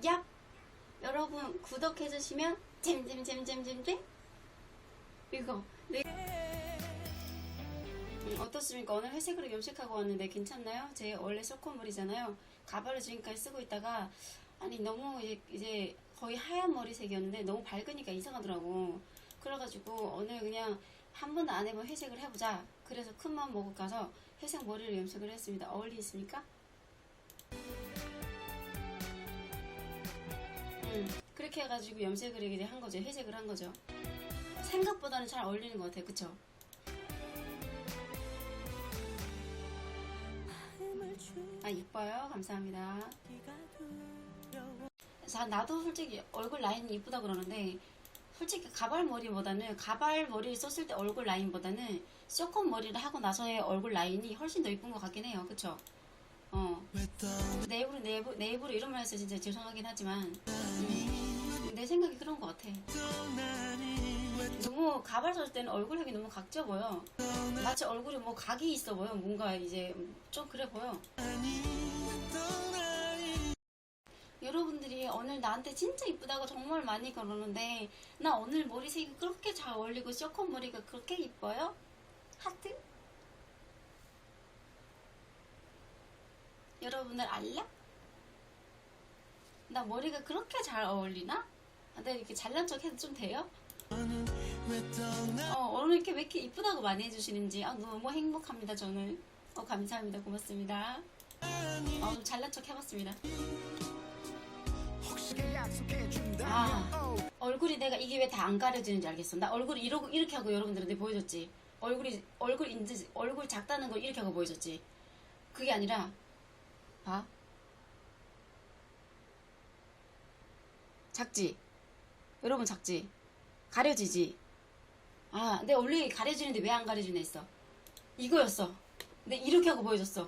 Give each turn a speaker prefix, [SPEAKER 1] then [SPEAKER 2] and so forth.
[SPEAKER 1] 얍! 여러분 구독해주시면 잼잼잼잼잼잼 이거 네. 음, 어떻습니까? 오늘 회색으로 염색하고 왔는데 괜찮나요? 제 원래 소코물이잖아요. 가발을 지금까지 쓰고 있다가 아니 너무 이제, 거의 하얀 머리색이었는데 너무 밝으니까 이상하더라고. 그래가지고 오늘 그냥 한 번도 안 해본 회색을 해보자. 그래서 큰 마음 먹고 가서 회색 머리를 염색을 했습니다. 어울리십니까? 음, 그렇게 해가지고 염색을 이제 한 거죠. 회색을 한 거죠. 생각보다는 잘 어울리는 것 같아요. 그쵸? 아, 이뻐요. 감사합니다. 자, 나도 솔직히 얼굴 라인이 이쁘다 그러는데, 솔직히 가발 머리보다는, 가발 머리를 썼을 때 얼굴 라인보다는, 쇼컷 머리를 하고 나서의 얼굴 라인이 훨씬 더 이쁜 것 같긴 해요. 그쵸? 어. 내 입으로, 내, 입으로, 내 입으로 이런 말 해서 진짜 죄송하긴 하지만, 음, 내 생각이 그런 것 같아. 너무 가발 썼을 때는 얼굴형이 너무 각져 보여. 마치 얼굴에 뭐 각이 있어 보여. 뭔가 이제 좀 그래 보여. 여러분들이 오늘 나한테 진짜 이쁘다고 정말 많이 그러는데 나 오늘 머리색이 그렇게 잘 어울리고 쇼컷 머리가 그렇게 이뻐요? 하트? 여러분들 알려? 나 머리가 그렇게 잘 어울리나? 아, 내가 이렇게 잘난 척 해도 좀 돼요? 어, 오늘 이렇게 왜 이렇게 이쁘다고 많이 해주시는지. 아, 너무 행복합니다 저는. 어, 감사합니다. 고맙습니다. 어, 좀 잘난 척 해봤습니다. 아 얼굴이 내가 이게 왜 다 안 가려지는지 알겠어. 나 얼굴 이러고 이렇게 하고 여러분들한테 보여줬지. 얼굴이 얼굴 인지 얼굴 작다는 걸 이렇게 하고 보여줬지. 그게 아니라 봐 작지 여러분 작지 가려지지 아, 근데 원래 가려지는데 왜 안 가려지나 했어. 이거였어. 근데 이렇게 하고 보여줬어.